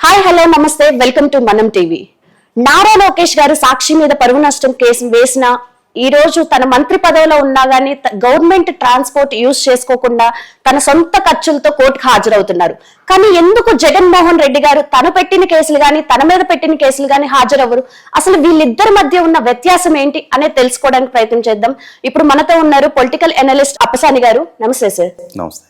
Hi hello namaste. Welcome to మనం TV Nara Lokesh గారు సాక్షి మీద పరువు నష్టం కేసు వేసిన ఈ రోజు తన మంత్రి పదవిలో ఉన్నా గానీ గవర్నమెంట్ ట్రాన్స్పోర్ట్ యూజ్ చేసుకోకుండా తన సొంత ఖర్చులతో కోర్టుకు హాజరవుతున్నారు. కానీ ఎందుకు జగన్మోహన్ రెడ్డి గారు తను పెట్టిన కేసులు గాని తన మీద పెట్టిన కేసులు గాని హాజరవ్వరు? అసలు వీళ్ళిద్దరి మధ్య ఉన్న వ్యత్యాసం ఏంటి అనేది తెలుసుకోవడానికి ప్రయత్నం చేద్దాం. ఇప్పుడు మనతో ఉన్నారు పొలిటికల్ ఎనలిస్ట్ అప్పసాని గారు. నమస్తే సార్ నమస్తే.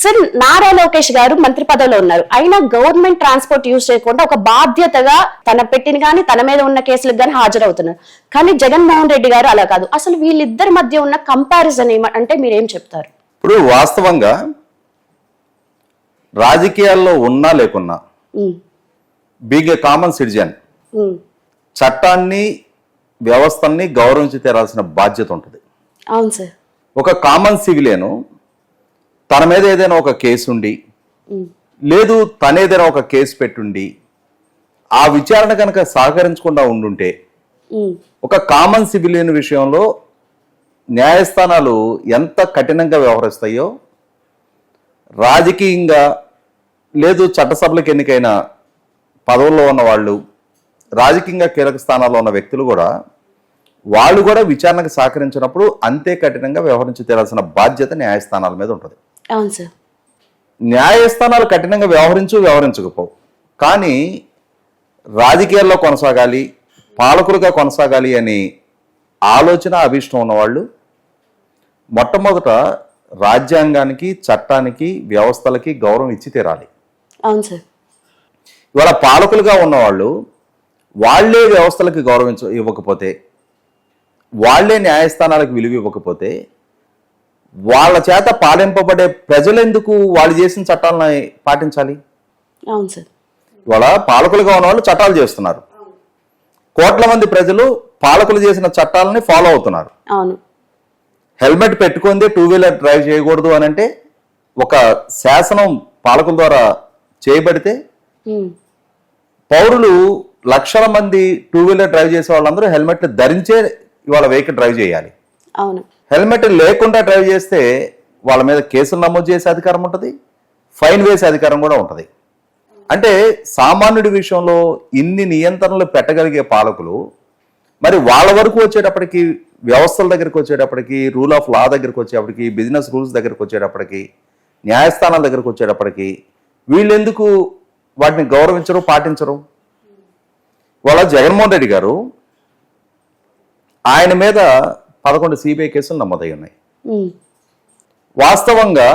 సార్ నారా లోకేష్ గారు మంత్రి పదవిలో ఉన్నారు. అయినా గవర్నమెంట్ ట్రాన్స్పోర్ట్ యూజ్ చేయకుండా ఒక బాధ్యతగా తన పెట్టిన గాని తన మీద ఉన్న కేసులకు గాని హాజరవుతున్నారు. కానీ జగన్మోహన్ రెడ్డి గారు అలా కాదు. అసలు వీళ్ళిద్దరి మధ్య ఉన్న కంపారిజన్ ఏమ అంటే మీరేం చెప్తారు? ఇప్పుడు వాస్తవంగా రాజకీయాల్లో ఉన్నా లేకున్నా బీగ్ ఏ కామన్ సిటిజన్. చట్టాన్ని వ్యవస్థల్ని గౌరవించి తీరాల్సిన బాధ్యత ఉంటుంది. అవును సార్. ఒక కామన్ సివిలియను తన మీద ఏదైనా ఒక కేసు ఉండి లేదు తన ఏదైనా ఒక కేసు పెట్టుండి ఆ విచారణ కనుక సహకరించకుండా ఉండుంటే ఒక కామన్ సివిలియన్ విషయంలో న్యాయస్థానాలు ఎంత కఠినంగా వ్యవహరిస్తాయో రాజకీయంగా లేదు చట్టసభలకు ఎన్నికైన పదవుల్లో ఉన్న వాళ్ళు రాజకీయంగా కీలక స్థానాల్లో ఉన్న వ్యక్తులు కూడా వాళ్ళు కూడా విచారణకు సహకరించినప్పుడు అంతే కఠినంగా వ్యవహరించి తీరాల్సిన బాధ్యత న్యాయస్థానాల మీద ఉంటుంది. అవును సార్ న్యాయస్థానాలు కఠినంగా వ్యవహరించు వ్యవహరించకపోవు. కానీ రాజకీయాల్లో కొనసాగాలి పాలకులుగా కొనసాగాలి అని ఆలోచన అభిష్టం ఉన్నవాళ్ళు మొట్టమొదట రాజ్యాంగానికి చట్టానికి వ్యవస్థలకి గౌరవం ఇచ్చి తీరాలి. అవును సార్ ఇవాళ పాలకులుగా ఉన్నవాళ్ళు వాళ్ళే వ్యవస్థలకు గౌరవించ ఇవ్వకపోతే వాళ్ళే న్యాయస్థానాలకు విలువ ఇవ్వకపోతే వాళ్ళ చేత పాలింపబడే ప్రజలెందుకు వాళ్ళు చేసిన చట్టాలను పాటించాలి? అవును సార్. ఇవాళ పాలకులుగా ఉన్న వాళ్ళు చట్టాలు చేస్తున్నారు. కోట్ల మంది ప్రజలు పాలకులు చేసిన చట్టాలని ఫాలో అవుతున్నారు. అవును. హెల్మెట్ పెట్టుకుందే టూ వీలర్ డ్రైవ్ చేయకూడదు అని అంటే ఒక శాసనం పాలకుల ద్వారా చేయబడితే పౌరులు లక్షల మంది టూ వీలర్ డ్రైవ్ చేసే వాళ్ళందరూ హెల్మెట్లు ధరించే ఇవాళ వెహికల్ డ్రైవ్ చేయాలి. అవును. హెల్మెట్ లేకుండా డ్రైవ్ చేస్తే వాళ్ళ మీద కేసులు నమోదు చేసే అధికారం ఉంటుంది ఫైన్ వేసే అధికారం కూడా ఉంటుంది. అంటే సామాన్యుడి విషయంలో ఇన్ని నియంత్రణలు పెట్టగలిగే పాలకులు మరి వాళ్ళ వరకు వచ్చేటప్పటికి వ్యవస్థల దగ్గరికి వచ్చేటప్పటికి రూల్ ఆఫ్ లా దగ్గరికి వచ్చేటప్పటికి బిజినెస్ రూల్స్ దగ్గరికి వచ్చేటప్పటికి న్యాయస్థానాల దగ్గరికి వచ్చేటప్పటికి వీళ్ళెందుకు వాటిని గౌరవించరు పాటించరు? వాళ్ళ జగన్మోహన్ రెడ్డి గారు ఆయన మీద పదకొండు సిబిఐ కేసులు నమోదై ఉన్నాయి వాస్తవంగా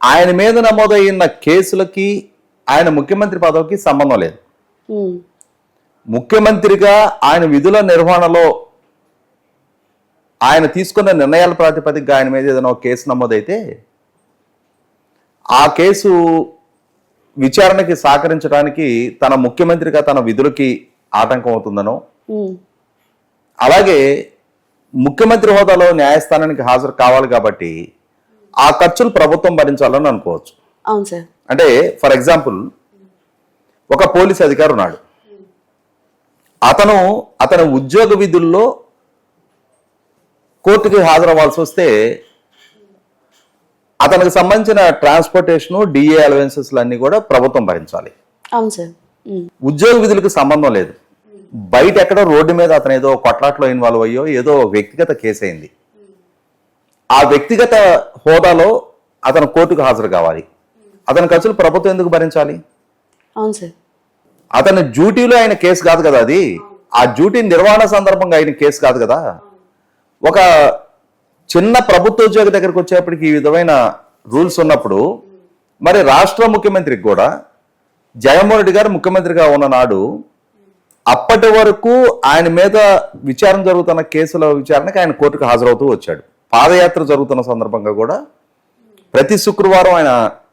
ఆయన మీద నమోదైన కేసులకి ఆయన ముఖ్యమంత్రి పదవికి సంబంధం లేదు. ముఖ్యమంత్రిగా ఆయన విధుల నిర్వహణలో ఆయన తీసుకున్న నిర్ణయాల ప్రాతిపదికగా ఆయన మీద ఏదైనా ఒక కేసు నమోదైతే ఆ కేసు విచారణకి సహకరించడానికి తన ముఖ్యమంత్రిగా తన విధులకి ఆటంకం అవుతుందనో అలాగే ముఖ్యమంత్రి హోదాలో న్యాయస్థానానికి హాజరు కావాలి కాబట్టి ఆ ఖర్చులు ప్రభుత్వం భరించాలని అనుకోవచ్చు. అవును సార్. అంటే ఫర్ ఎగ్జాంపుల్ ఒక పోలీస్ అధికారి ఉన్నాడు. అతను అతని ఉద్యోగ విధుల్లో కోర్టుకి హాజరవ్వాల్సి వస్తే అతనికి సంబంధించిన ట్రాన్స్పోర్టేషన్ డిఏ అలవెన్సెస్ అన్ని కూడా ప్రభుత్వం భరించాలి. అవును సార్. ఉమ్, ఉద్యోగ విధులకు సంబంధం లేదు. బయట ఎక్కడో రోడ్డు మీద అతను ఏదో కొట్లాట్లో ఇన్వాల్వ్ అయ్యో ఏదో వ్యక్తిగత కేసు అయింది. ఆ వ్యక్తిగత హోదాలో అతను కోర్టుకు హాజరు కావాలి. అతని ఖర్చులు ప్రభుత్వం ఎందుకు భరించాలి? అతని డ్యూటీలో ఆయన కేసు కాదు కదా అది? ఆ డ్యూటీ నిర్వహణ సందర్భంగా ఆయన కేసు కాదు కదా? ఒక చిన్న ప్రభుత్వ ఉద్యోగి దగ్గరికి వచ్చేప్పటికి ఈ విధమైన రూల్స్ ఉన్నప్పుడు మరి రాష్ట్ర ముఖ్యమంత్రికి కూడా జగన్మోహన్ రెడ్డి గారు ముఖ్యమంత్రిగా ఉన్న నాడు అప్పటి వరకు ఆయన మీద విచారణ జరుగుతున్న కేసుల విచారణకి ఆయన కోర్టుకు హాజరవుతూ వచ్చాడు. పాదయాత్ర జరుగుతున్న సందర్భంగా కూడా ప్రతి శుక్రవారం ఆయన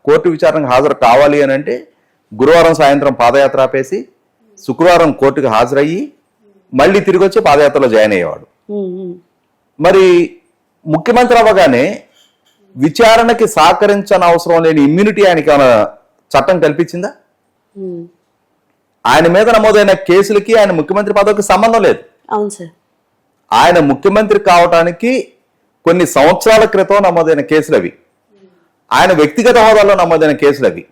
కోర్టు విచారణకు హాజరు కావాలి అని అంటే గురువారం సాయంత్రం పాదయాత్ర ఆపేసి శుక్రవారం కోర్టుకు హాజరయ్యి మళ్ళీ తిరిగి వచ్చి పాదయాత్రలో జాయిన్ అయ్యేవాడు. మరి ముఖ్యమంత్రి అవ్వగానే విచారణకి సహకరించని అవసరం లేని ఇమ్యూనిటీ ఆయనకి ఏమైనా చట్టం కల్పించిందా? ఆయన మీద నమోదైన కేసులకి ఆయన ముఖ్యమంత్రి పదవికి సంబంధం లేదు. అవును సార్. ఆయన ముఖ్యమంత్రి కావటానికి కొన్ని సంవత్సరాల క్రితం నమోదైన కేసులు అవి ఆయన వ్యక్తిగత హోదాలో నమోదైన కేసులు అవి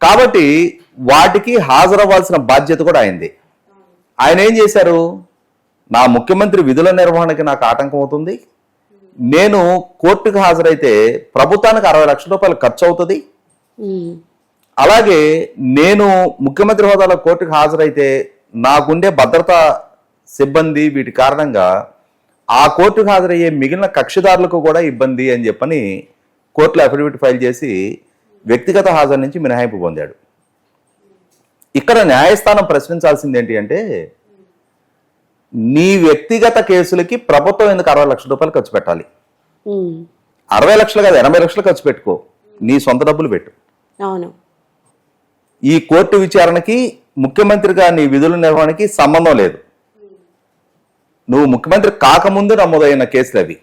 కాబట్టి వాటికి హాజరవ్వాల్సిన బాధ్యత కూడా అయింది ఆయన ఏం చేశారు? నా ముఖ్యమంత్రి విధుల నిర్వహణకి నాకు ఆటంకం అవుతుంది. నేను కోర్టుకు హాజరైతే ప్రభుత్వానికి అరవై లక్షల రూపాయలు ఖర్చు అవుతుంది. అలాగే నేను ముఖ్యమంత్రి హోదాలో కోర్టుకు హాజరైతే నాకుండే భద్రతా సిబ్బంది వీటి కారణంగా ఆ కోర్టుకు హాజరయ్యే మిగిలిన కక్షిదారులకు కూడా ఇబ్బంది అని చెప్పని కోర్టులో అఫిడవిట్ ఫైల్ చేసి వ్యక్తిగత హాజరు నుంచి మినహాయింపు పొందాడు. ఇక్కడ న్యాయస్థానం ప్రశ్నించాల్సింది ఏంటి అంటే నీ వ్యక్తిగత కేసులకి ప్రభుత్వం ఎందుకు అరవై లక్షల రూపాయలు ఖర్చు పెట్టాలి? అరవై లక్షలు కాదు ఎనభై లక్షలు ఖర్చు పెట్టుకో. నీ సొంత డబ్బులు పెట్టు. అవును. ఈ కోర్టు విచారణకి ముఖ్యమంత్రిగా నీ విధుల నిర్వహణకి సంబంధం లేదు. నువ్వు ముఖ్యమంత్రి కాకముందు నమోదైన కేసులు అవి.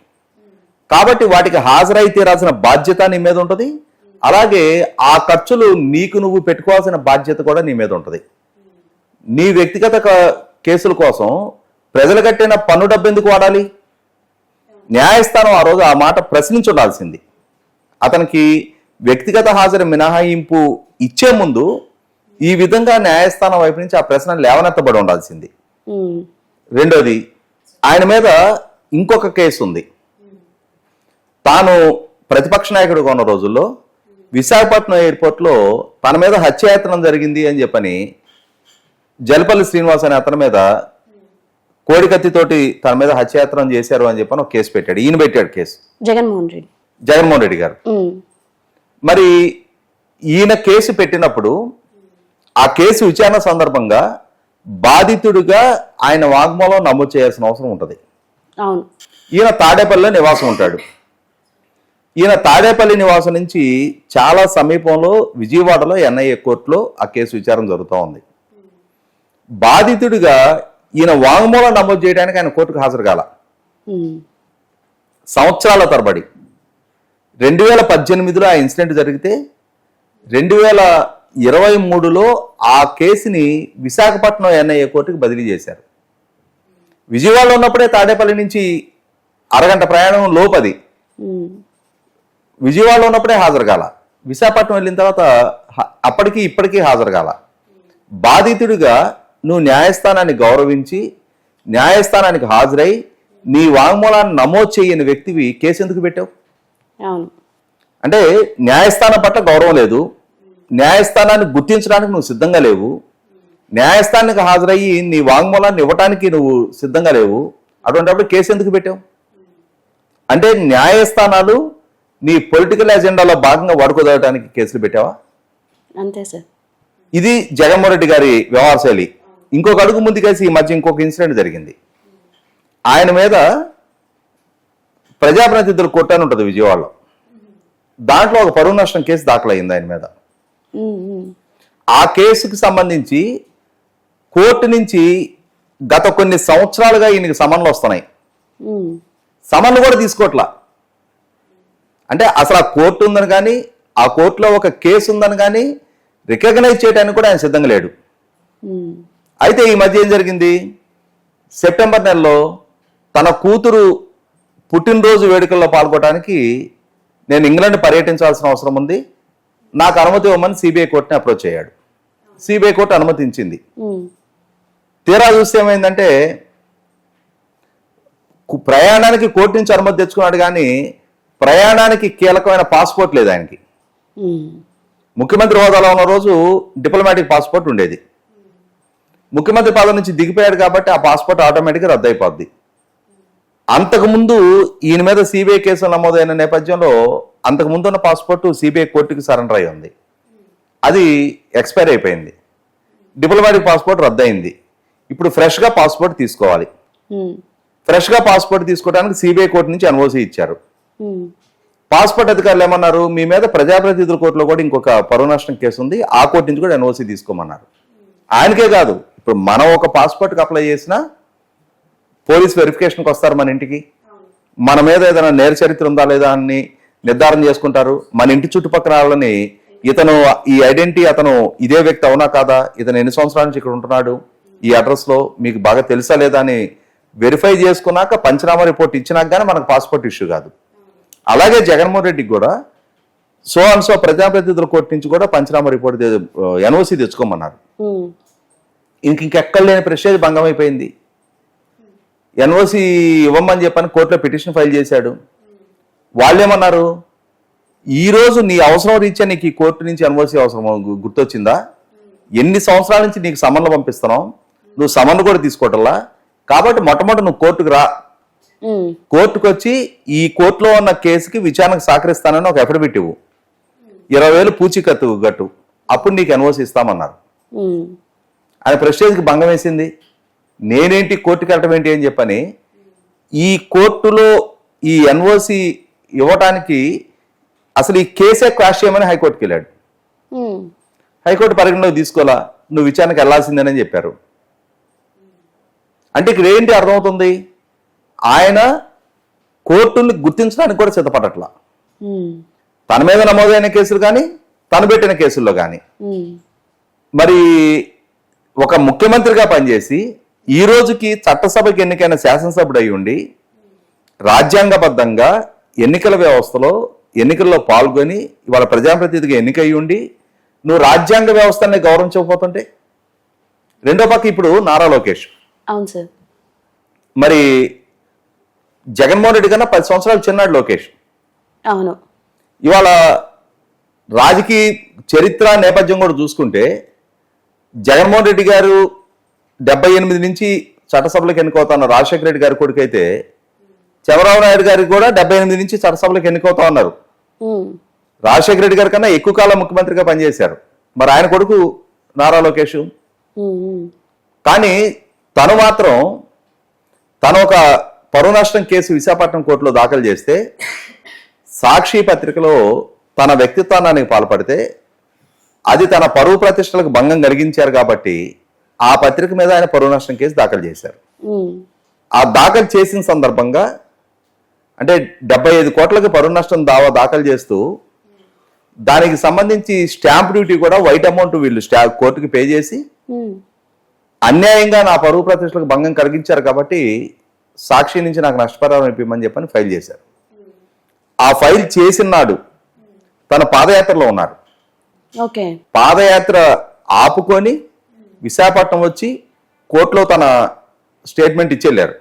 కాబట్టి వాటికి హాజరై తీరాల్సిన బాధ్యత నీ మీద ఉంటుంది. అలాగే ఆ ఖర్చులు నీకు నువ్వు పెట్టుకోవాల్సిన బాధ్యత కూడా నీ మీద ఉంటుంది. నీ వ్యక్తిగత కేసుల కోసం ప్రజలు కట్టిన పన్ను డబ్బు ఎందుకు వాడాలి? న్యాయస్థానం ఆ రోజు ఆ మాట ప్రశ్నించుండాల్సింది. అతనికి వ్యక్తిగత హాజరు మినహాయింపు ఇచ్చే ముందు ఈ విధంగా న్యాయస్థానం వైపు నుంచి ఆ ప్రశ్న లేవనెత్తబడి ఉండాల్సింది. రెండోది ఆయన మీద ఇంకొక కేసు ఉంది. తాను ప్రతిపక్ష నాయకుడిగా ఉన్న రోజుల్లో విశాఖపట్నం ఎయిర్పోర్ట్లో తన మీద హత్యాయత్నం జరిగింది అని చెప్పని జలపల్లి శ్రీనివాస్ అనే అతని మీద కోడికత్తితోటి తన మీద హత్యాయత్నం చేశారు అని చెప్పని ఒక కేసు పెట్టాడు. ఈయన పెట్టాడు కేసు. జగన్మోహన్ రెడ్డి. జగన్మోహన్ రెడ్డి గారు. మరి ఈయన కేసు పెట్టినప్పుడు ఆ కేసు విచారణ సందర్భంగా బాధితుడిగా ఆయన వాగ్మూలం నమోదు చేయాల్సిన అవసరం ఉంటుంది. ఈయన తాడేపల్లిలో నివాసం ఉంటాడు. ఈయన తాడేపల్లి నివాసం నుంచి చాలా సమీపంలో విజయవాడలో ఎన్ఐఏ కోర్టులో ఆ కేసు విచారణ జరుగుతూ ఉంది. బాధితుడిగా ఈయన వాంగ్మూలం నమోదు చేయడానికి ఆయన కోర్టుకు హాజరు కాల. సంవత్సరాల తరబడి. రెండు వేల పద్దెనిమిదిలో ఆ ఇన్సిడెంట్ జరిగితే రెండు వేల ఇరవై మూడులో ఆ కేసుని విశాఖపట్నం ఎన్ఐఏ కోర్టుకి బదిలీ చేశారు. విజయవాడలో ఉన్నప్పుడే తాడేపల్లి నుంచి అరగంట ప్రయాణం లోపది. విజయవాడలో ఉన్నప్పుడే హాజరు కాల విశాఖపట్నం వెళ్ళిన తర్వాత అప్పటికి ఇప్పటికీ హాజరు కాల బాధితుడిగా నువ్వు న్యాయస్థానాన్ని గౌరవించి న్యాయస్థానానికి హాజరై నీ వాంగ్మూలాన్ని నమోదు చేయని వ్యక్తివి కేసు ఎందుకు పెట్టావు? అంటే న్యాయస్థానం పట్ల గౌరవం లేదు. న్యాయస్థానాన్ని గుర్తించడానికి నువ్వు సిద్ధంగా లేవు. న్యాయస్థానానికి హాజరయ్యి నీ వాంగ్మూలాన్ని ఇవ్వడానికి నువ్వు సిద్ధంగా లేవు. అటువంటిప్పుడు కేసు ఎందుకు పెట్టావు? అంటే న్యాయస్థానాలు నీ పొలిటికల్ ఎజెండాలో భాగంగా వాడుకోదడానికి కేసులు పెట్టావా? అంతే సార్. ఇది జగన్మోహన్ రెడ్డి గారి వ్యవహార శైలి. ఇంకొక అడుగు ముందుకేసి ఈ మధ్య ఇంకొక ఇన్సిడెంట్ జరిగింది. ఆయన మీద ప్రజాప్రతినిధులు కొట్టాను ఉంటుంది విజయవాడలో. దాంట్లో ఒక పరువు నష్టం కేసు దాఖలైంది ఆయన మీద. ఆ కేసుకు సంబంధించి కోర్టు నుంచి గత కొన్ని సంవత్సరాలుగా ఈయనకి సమన్లు వస్తున్నాయి. సమన్లు కూడా తీసుకోవట్లా అంటే అసలు ఆ కోర్టు ఉందని కానీ ఆ కోర్టులో ఒక కేసు ఉందని కానీ రికగ్నైజ్ చేయడానికి కూడా ఆయన సిద్ధంగా లేడు. అయితే ఈ మధ్య ఏం జరిగింది? సెప్టెంబర్ నెలలో తన కూతురు పుట్టినరోజు వేడుకల్లో పాల్గొనడానికి నేను ఇంగ్లాండ్ పర్యటించాల్సిన అవసరం ఉంది. నాకు అనుమతి ఇవ్వమని సిబిఐ కోర్టుని అప్రోచ్ అయ్యాడు. సిబిఐ కోర్టు అనుమతించింది. తీరా చూస్తే ఏమైందంటే ప్రయాణానికి కోర్టు నుంచి అనుమతి తెచ్చుకున్నాడు కానీ ప్రయాణానికి కీలకమైన పాస్పోర్ట్ లేదు ఆయనకి. ముఖ్యమంత్రి హోదాలో ఉన్న రోజు డిప్లొమాటిక్ పాస్పోర్ట్ ఉండేది. ముఖ్యమంత్రి పదవి నుంచి దిగిపోయాడు కాబట్టి ఆ పాస్పోర్ట్ ఆటోమేటిక్గా రద్దు అయిపోద్ది అంతకుముందు ఈయన మీద సిబిఐ కేసులు నమోదైన నేపథ్యంలో అంతకుముందు ఉన్న పాస్పోర్ట్ సిబిఐ కోర్టుకి సరెండర్ అయి ఉంది. అది ఎక్స్పైర్ అయిపోయింది. డిప్లొమాటిక్ పాస్పోర్ట్ రద్దు అయింది ఇప్పుడు ఫ్రెష్గా పాస్పోర్ట్ తీసుకోవాలి. ఫ్రెష్గా పాస్పోర్ట్ తీసుకోవడానికి సిబిఐ కోర్టు నుంచి ఎన్ఓసి ఇచ్చారు. పాస్పోర్ట్ అధికారులు ఏమన్నారు? మీ మీద ప్రజాప్రతినిధుల కోర్టులో కూడా ఇంకొక పరువు నష్టం కేసు ఉంది. ఆ కోర్టు నుంచి కూడా ఎన్ఓసి తీసుకోమన్నారు. ఆయనకే కాదు. ఇప్పుడు మనం ఒక పాస్పోర్ట్కి అప్లై చేసినా పోలీస్ వెరిఫికేషన్కి వస్తారు మన ఇంటికి. మన మీద ఏదైనా నేర చరిత్ర ఉందా లేదా అని నిర్ధారణ చేసుకుంటారు. మన ఇంటి చుట్టుపక్కల వాళ్ళని ఇతను ఈ ఐడెంటిటీ అతను ఇదే వ్యక్తి అవునా కాదా? ఇతను ఎన్ని సంవత్సరాల నుంచి ఇక్కడ ఉంటున్నాడు? ఈ అడ్రస్లో మీకు బాగా తెలుసా లేదా అని వెరిఫై చేసుకున్నాక పంచనామా రిపోర్ట్ ఇచ్చినాక కానీ మనకు పాస్పోర్ట్ ఇష్యూ కాదు. అలాగే జగన్మోహన్ రెడ్డికి కూడా సో అండ్ సో ప్రజాప్రతినిధుల కోర్టు నుంచి కూడా పంచనామా రిపోర్ట్ ఎన్ఓసి తెచ్చుకోమన్నారు. ఇంక ఇంకెక్కడ లేని ప్రెస్టేజ్ భంగం అయిపోయింది ఎన్ఓసి ఇవ్వమని చెప్పని కోర్టులో పిటిషన్ ఫైల్ చేశాడు. వాళ్ళేమన్నారు? ఈ రోజు నీ అవసరం రీత్యా నీకు ఈ కోర్టు నుంచి ఎన్ఓసి అవసరం గుర్తొచ్చిందా? ఎన్ని సంవత్సరాల నుంచి నీకు సమన్లు పంపిస్తున్నావు నువ్వు సమన్లు కూడా తీసుకోవటంలా కాబట్టి మొట్టమొదటి నువ్వు కోర్టుకు రా. కోర్టుకు వచ్చి ఈ కోర్టులో ఉన్న కేసుకి విచారణకు సహకరిస్తానని ఒక అఫిడవిట్ ఇవ్వు. ఇరవై వేలు పూచీకత్తు గట్టు అప్పుడు నీకు ఎన్ఓసి ఇస్తామన్నారు. ఆయన ప్రెస్టేజ్కి భంగం వేసింది. నేనేంటి కోర్టుకి వెళ్ళటం ఏంటి అని చెప్పని ఈ కోర్టులో ఈ ఎన్ఓసి ఇవ్వటానికి అసలు ఈ కేసే క్రాష్ చేయమని హైకోర్టుకి వెళ్ళాడు. హైకోర్టు పరిగణలోకి తీసుకోవాలా? నువ్వు విచారణకు వెళ్ళాల్సిందేనని చెప్పారు. అంటే ఇక్కడ ఏంటి అర్థమవుతుంది? ఆయన కోర్టుని గుర్తించడానికి కూడా సిద్ధపడట్లా. తన మీద నమోదైన కేసులు కానీ తను పెట్టిన కేసుల్లో కానీ. మరి ఒక ముఖ్యమంత్రిగా పనిచేసి ఈ రోజుకి చట్టసభకి ఎన్నికైన శాసనసభ్యుడు అయి ఉండి రాజ్యాంగబద్ధంగా ఎన్నికల వ్యవస్థలో ఎన్నికల్లో పాల్గొని ఇవాళ ప్రజాప్రతినిధిగా ఎన్నికయ్యి ఉండి నువ్వు రాజ్యాంగ వ్యవస్థని గౌరవించకపోతుంటే? రెండో పక్క ఇప్పుడు నారా లోకేష్. అవును సార్. మరి జగన్మోహన్ రెడ్డి కన్నా పది సంవత్సరాలు చిన్నాడు లోకేష్. అవును. ఇవాళ రాజకీయ చరిత్ర నేపథ్యం కూడా చూసుకుంటే జగన్మోహన్ రెడ్డి గారు డెబ్బై ఎనిమిది నుంచి చట్టసభలకు ఎన్నికవుతున్న రాజశేఖర రెడ్డి గారి కొడుకైతే చంద్రబాబు నాయుడు గారికి కూడా డెబ్బై ఎనిమిది నుంచి చట్టసభలకు ఎన్నికవుతా ఉన్నారు. రాజశేఖర రెడ్డి గారి కన్నా ఎక్కువ కాలం ముఖ్యమంత్రిగా పనిచేశారు. మరి ఆయన కొడుకు నారా లోకేష్? కానీ తను మాత్రం తను ఒక పరువు నష్టం కేసు విశాఖపట్నం కోర్టులో దాఖలు చేస్తే సాక్షి పత్రికలో తన వ్యక్తిత్వానికి పాల్పడితే అది తన పరువు ప్రతిష్టలకు భంగం కలిగించారు కాబట్టి ఆ పత్రిక మీద ఆయన పరువు నష్టం కేసు దాఖలు చేశారు. ఆ దాఖలు చేసిన సందర్భంగా అంటే డెబ్బై ఐదు కోట్లకి పరువు నష్టం దావా దాఖలు చేస్తూ దానికి సంబంధించి స్టాంప్ డ్యూటీ కూడా వైట్ అమౌంట్ వీళ్ళు కోర్టుకి పే చేసి అన్యాయంగా నా పరువు ప్రతిష్టలకు భంగం కలిగించారు కాబట్టి సాక్షి నుంచి నాకు నష్టపరిహారం ఇప్పిమని చెప్పని ఫైల్ చేశారు. ఆ ఫైల్ చేసిన నాడు తన పాదయాత్రలో ఉన్నారు. ఓకే. పాదయాత్ర ఆపుకొని విశాఖపట్నం వచ్చి కోర్టులో తన స్టేట్మెంట్ ఇచ్చెళ్ళారు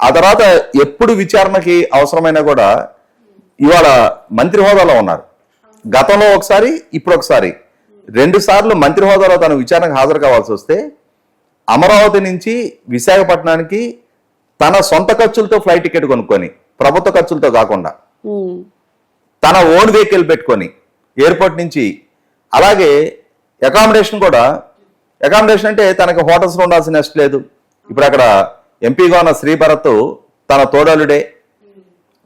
ఆ తర్వాత ఎప్పుడు విచారణకి అవసరమైనా కూడా ఇవాళ మంత్రి హోదాలో ఉన్నారు. గతంలో ఒకసారి ఇప్పుడు ఒకసారి. రెండు సార్లు మంత్రి హోదాలో తను విచారణకు హాజరు కావాల్సి వస్తే అమరావతి నుంచి విశాఖపట్నానికి తన సొంత ఖర్చులతో ఫ్లైట్ టికెట్ కొనుక్కొని ప్రభుత్వ ఖర్చులతో కాకుండా తన ఓన్ వెహికల్ పెట్టుకొని ఎయిర్పోర్ట్ నుంచి అలాగే అకామిడేషన్ కూడా. అకామిడేషన్ అంటే తనకి హోటల్స్లో ఉండాల్సిన నెక్స్ట్ లేదు. ఇప్పుడు అక్కడ ఎంపీగా ఉన్న శ్రీ భరత్ తన తోడలుడే.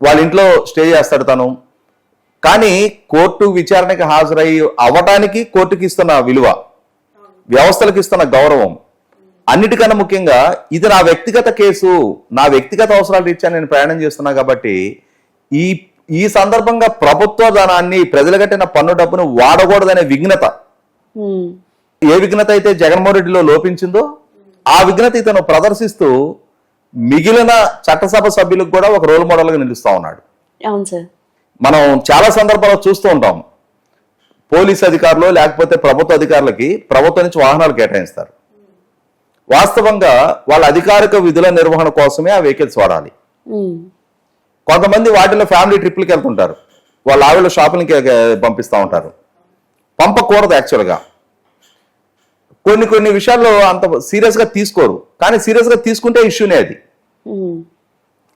వాళ్ళ ఇంట్లో స్టే చేస్తాడు తను. కానీ కోర్టు విచారణకి హాజరై అవ్వటానికి కోర్టుకి ఇస్తున్న విలువ వ్యవస్థలకు ఇస్తున్న గౌరవం అన్నిటికన్నా ముఖ్యంగా ఇది నా వ్యక్తిగత కేసు నా వ్యక్తిగత అవసరాలు రీత్యా నేను ప్రయాణం చేస్తున్నా కాబట్టి ఈ ఈ సందర్భంగా ప్రభుత్వ ధనాన్ని ప్రజలు కట్టిన పన్ను డబ్బును వాడకూడదనే విఘ్నత. ఏ విఘ్నత అయితే జగన్మోహన్ రెడ్డిలో లోపించిందో ఆ విఘ్నత ఇతను ప్రదర్శిస్తూ మిగిలిన చట్టసభ సభ్యులకు కూడా ఒక రోల్ మోడల్గా నిలుస్తా ఉన్నాడు. మనం చాలా సందర్భాల్లో చూస్తూ ఉంటాం. పోలీస్ అధికారులు లేకపోతే ప్రభుత్వ అధికారులకి ప్రభుత్వం నుంచి వాహనాలు కేటాయిస్తారు. వాస్తవంగా వాళ్ళ అధికారిక విధుల నిర్వహణ కోసమే ఆ వెహికల్స్ వాడాలి. కొంతమంది వాటిలో ఫ్యామిలీ ట్రిప్లకి వెళ్తుంటారు. వాళ్ళ ఆవిడ షాపింగ్కి పంపిస్తూ ఉంటారు. పంపకూడదు యాక్చువల్గా. కొన్ని కొన్ని విషయాల్లో అంత సీరియస్గా తీసుకోరు. కానీ సీరియస్గా తీసుకుంటే ఇష్యూనే అది.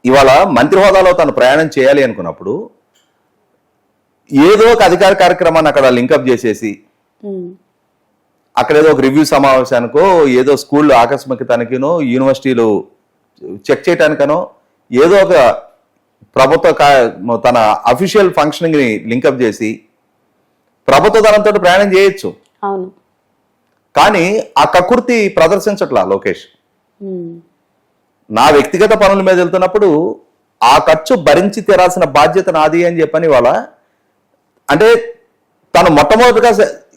ఇవాళ మంత్రి హోదాలో తను ప్రయాణం చేయాలి అనుకున్నప్పుడు ఏదో ఒక అధికార కార్యక్రమాన్ని అక్కడ లింకప్ చేసేసి అక్కడ ఏదో ఒక రివ్యూ సమావేశానికో ఏదో స్కూల్ ఆకస్మిక తనిఖీనో యూనివర్సిటీలు చెక్ చేయడానికనో ఏదో ఒక ప్రభుత్వ తన అఫీషియల్ ఫంక్షనింగ్ని లింకప్ చేసి ప్రభుత్వ ధనంతో ప్రయాణం చేయొచ్చు. అవును. కానీ ఆ కకుర్తి ప్రదర్శించట్లా లోకేష్. నా వ్యక్తిగత పనుల మీద వెళ్తున్నప్పుడు ఆ ఖర్చు భరించి తీరాల్సిన బాధ్యత నాది అని చెప్పని ఇవాళ అంటే తను మొట్టమొదటిగా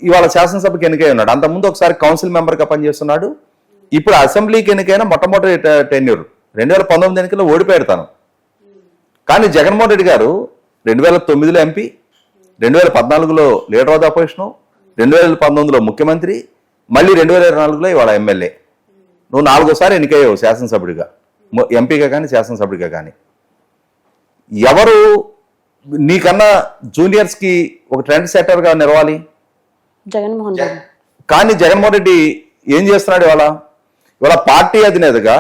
ఇవాళ శాసనసభకి ఎన్నికై ఉన్నాడు. అంతకుముందు ఒకసారి కౌన్సిల్ మెంబర్గా పనిచేస్తున్నాడు. ఇప్పుడు అసెంబ్లీకి ఎన్నికైన మొట్టమొదటి టెన్యూర్. రెండు వేల పంతొమ్మిది ఎన్నికల్లో ఓడిపోయాడు తను. కానీ జగన్మోహన్ రెడ్డి గారు రెండు వేల తొమ్మిదిలో ఎంపీ రెండు వేల పద్నాలుగులో లీడర్ ఆఫ్ ద అపోజిషను రెండు వేల పంతొమ్మిదిలో ముఖ్యమంత్రి మళ్ళీ రెండు వేల ఇరవై నాలుగులో ఇవాళ ఎమ్మెల్యే. నువ్వు నాలుగోసారి ఎన్నికయ్యావు శాసనసభ్యుడిగా. ఎంపీగా కానీ శాసనసభ్యుడిగా కానీ ఎవరు నీకన్నా జూనియర్స్కి ఒక ట్రెండ్ సెట్టర్గా నిలవాలి? జగన్మోహన్ రెడ్డి. కానీ జగన్మోహన్ రెడ్డి ఏం చేస్తున్నాడు ఇవాళ? ఇవాళ పార్టీ అధినేతగా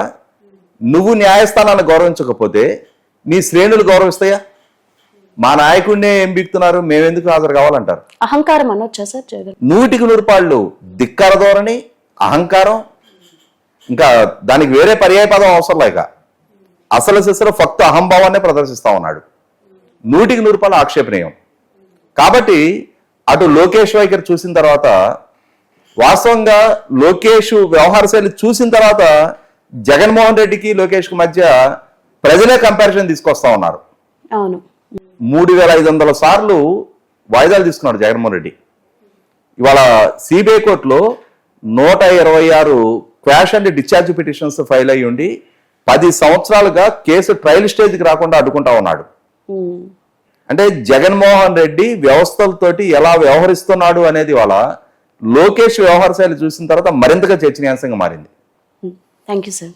నువ్వు న్యాయస్థానాన్ని గౌరవించకపోతే నీ శ్రేణులు గౌరవిస్తాయా? మా నాయకుడినే ఏం బీక్తున్నారు? మేమెందుకు హాజరు కావాలంటారు? అహంకారం అనొచ్చా సార్ జగన్? నూటికి నూరు పాళ్ళు ధిక్కార ధోరణి అహంకారం ఇంకా దానికి వేరే పర్యాయ పదం అవసరం లేక అసలు శిశులు ఫక్తు అహంభావాన్ని ప్రదర్శిస్తా ఉన్నాడు. నూటికి నూరు పాలు ఆక్షేపణీయం. కాబట్టి అటు లోకేష్ వైఖరి చూసిన తర్వాత వాస్తవంగా లోకేష్ వ్యవహార శైలి చూసిన తర్వాత జగన్మోహన్ రెడ్డికి లోకేష్కి మధ్య ప్రజలే కంపారిజన్ తీసుకొస్తా ఉన్నారు. అవును. మూడు వేల ఐదు వందల సార్లు వాయిదాలు తీసుకున్నాడు జగన్మోహన్ రెడ్డి. ఇవాళ సిబిఐ కోర్టులో నూట ఇరవై ఆరు quash and discharge petitions file అయ్యి ఉండి పది సంవత్సరాలుగా కేసు ట్రయల్ స్టేజ్కి రాకుండా అడ్డుకుంటా ఉన్నాడు. అంటే జగన్మోహన్ రెడ్డి వ్యవస్థలతోటి ఎలా వ్యవహరిస్తున్నాడు అనేది వాళ్ళ లోకేష్ వ్యవహార శైలి చూసిన తర్వాత మరింతగా చర్చనీయాంశంగా మారింది. Thank you sir.